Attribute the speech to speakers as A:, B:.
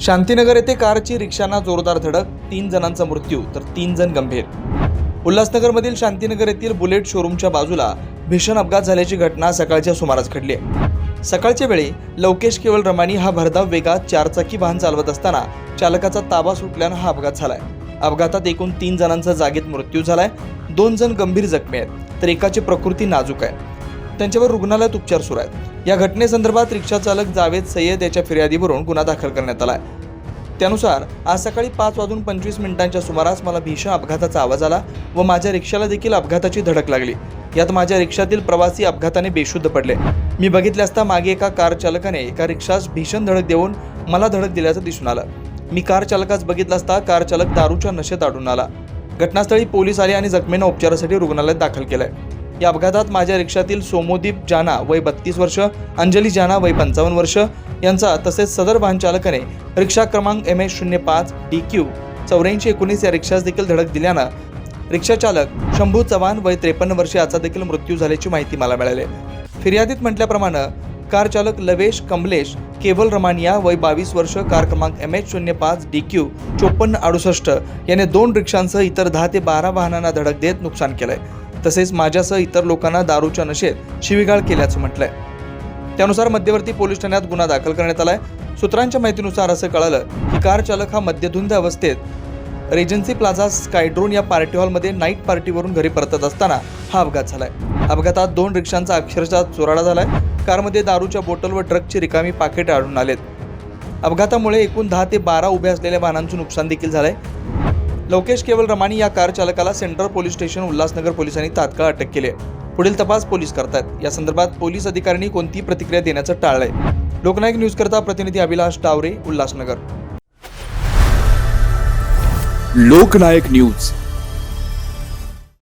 A: शांतीनगर येथे कारची रिक्षांना जोरदार धडक तीन जणांचा मृत्यू तर तीन जण गंभीर. उल्हासनगरमधील शांतीनगर येथील बुलेट शोरूमच्या बाजूला भीषण अपघात झाल्याची घटना सकाळच्या सुमारास घडली आहे. सकाळच्या वेळी लवकेश केवळ रमानी हा भरधाव वेगात चारचाकी वाहन चालवत असताना चालकाचा ताबा सुटल्यानं हा अपघात झालाय. अपघातात एकूण तीन जणांचा जागेत मृत्यू झालाय. दोन जण गंभीर जखमी आहेत तर एकाची प्रकृती नाजूक आहे. त्यांच्यावर रुग्णालयात उपचार सुरू आहेत. या घटनेसंदर्भात रिक्षा चालक जावेद सय्यद याच्या फिर्यादीवरून गुन्हा दाखल करण्यात आला आहे. त्यानुसार आज सकाळी पाच वाजून पंचवीस मिनिटांच्या सुमारास मला भीषण अपघाताचा आवाज आला व माझ्या रिक्षाला देखील अपघाताची धडक लागली. यात माझ्या रिक्षातील प्रवासी अपघाताने बेशुद्ध पडले. मी बघितले असता मागे एका कार चालकाने एका रिक्षास भीषण धडक देऊन मला धडक दिल्याचं दिसून आलं. मी कार चालकास बघितलं असता कार चालक दारूच्या नशेत आढळून आला. घटनास्थळी पोलीस आले आणि जखमींना उपचारासाठी रुग्णालयात दाखल केलंय. या अपघातात माझ्या रिक्षातील सोमोदीप जाना वय बत्तीस वर्ष अंजली जाना वय पंचावन्न वर्ष यांचा तसेच सदर वाहन चालकाने रिक्षा क्रमांक एम एच शून्य पाच डी क्यू चौऱ्याऐंशी एकोणीस या रिक्षास देखील धडक दिल्यानं रिक्षा चालक शंभू चव्हाण वय त्रेपन्न वर्षे याचा देखील मृत्यू झाल्याची माहिती मला मिळाली. फिर्यादीत म्हटल्याप्रमाणे कार चालक लवेश कमलेश केवल रमानिया वय बावीस वर्ष कार क्रमांक एम एच शून्य पाच डी क्यू चोपन्न अडुसष्ट याने दोन रिक्षांसह इतर दहा ते बारा वाहनांना धडक देत नुकसान केलंय. तसेच माझ्यासह इतर लोकांना दारूच्या नशेत शिवीगाळ केल्याचं म्हटलंय. त्यानुसार मध्यवर्ती पोलीस ठाण्यात गुन्हा दाखल करण्यात आलाय. सूत्रांच्या माहितीनुसार असं कळालं की कार चालक हा मद्यधुंद अवस्थेत रेजन्सी प्लाझा स्कायड्रोन या पार्टी हॉलमध्ये नाईट पार्टीवरून घरी परतत असताना हा अपघात झालाय. अपघातात दोन रिक्षांचा अक्षरशः चोराडा झालाय. कारमध्ये दारूच्या बॉटल व ट्रकची रिकामी पाकिट आढळून आलेत. अपघातामुळे एकूण दहा ते बारा उभ्या असलेल्या वाहनांचं नुकसान देखील झालंय. लवकेश केवल रमानी या कार चालकाला सेंट्रल पोलीस स्टेशन उल्हासनगर पोलिसांनी तात्काळ अटक केली आहे. पुढील तपास पोलीस करतायत. या संदर्भात पोलीस अधिकाऱ्यांनी कोणतीही प्रतिक्रिया देण्याचं टाळलंय. लोकनायक न्यूज करता प्रतिनिधी अभिलाष टावरे उल्हासनगर.
B: लोकनायक न्यूज.